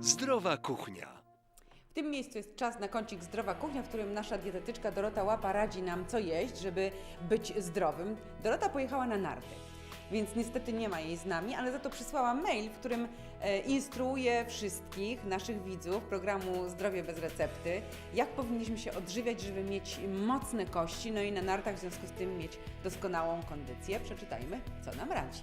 Zdrowa kuchnia. W tym miejscu jest czas na kącik Zdrowa Kuchnia, w którym nasza dietetyczka Dorota Łapa radzi nam, co jeść, żeby być zdrowym. Dorota pojechała na narty, więc niestety nie ma jej z nami, ale za to przysłała mail, w którym e, instruuje wszystkich naszych widzów programu Zdrowie bez recepty, jak powinniśmy się odżywiać, żeby mieć mocne kości, no i na nartach w związku z tym mieć doskonałą kondycję. Przeczytajmy, co nam radzi.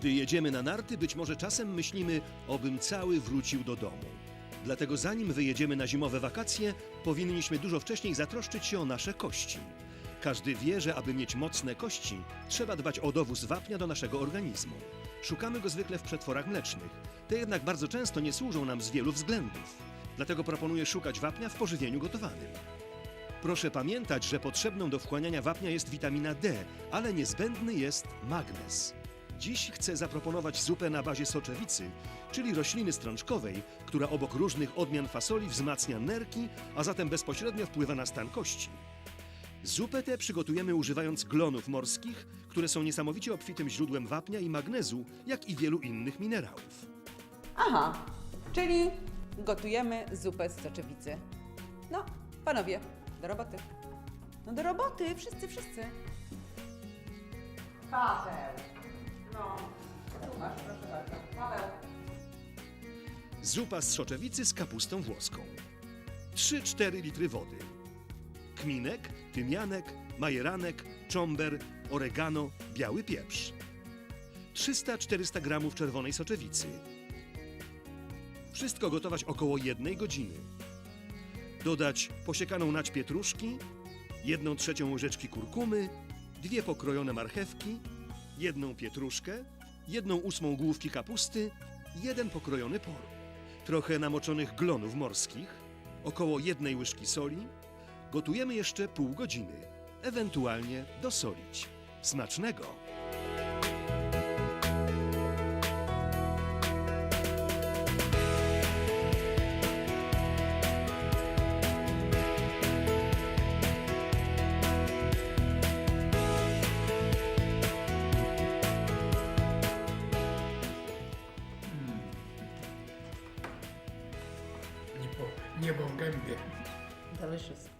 Gdy jedziemy na narty, być może czasem myślimy, obym cały wrócił do domu. Dlatego zanim wyjedziemy na zimowe wakacje, powinniśmy dużo wcześniej zatroszczyć się o nasze kości. Każdy wie, że aby mieć mocne kości, trzeba dbać o dowóz wapnia do naszego organizmu. Szukamy go zwykle w przetworach mlecznych. Te jednak bardzo często nie służą nam z wielu względów. Dlatego proponuję szukać wapnia w pożywieniu gotowanym. Proszę pamiętać, że potrzebną do wchłaniania wapnia jest witamina D, ale niezbędny jest magnez. Dziś chcę zaproponować zupę na bazie soczewicy, czyli rośliny strączkowej, która obok różnych odmian fasoli wzmacnia nerki, a zatem bezpośrednio wpływa na stan kości. Zupę tę przygotujemy używając glonów morskich, które są niesamowicie obfitym źródłem wapnia i magnezu, jak i wielu innych minerałów. Aha, czyli gotujemy zupę z soczewicy. No, panowie, do roboty. No do roboty, wszyscy, wszyscy. Paweł. Zupa z soczewicy z kapustą włoską. 3-4 litry wody. Kminek, tymianek, majeranek, czomber, oregano, biały pieprz. 300-400 gramów czerwonej soczewicy. Wszystko gotować około jednej godziny. Dodać posiekaną nać pietruszki, jedną trzecią łyżeczki kurkumy, dwie pokrojone marchewki, jedną pietruszkę, jedną ósmą główki kapusty, jeden pokrojony por, trochę namoczonych glonów morskich, około jednej łyżki soli. Gotujemy jeszcze pół godziny, ewentualnie dosolić. Smacznego! Nie po niebą gębie. Delicious.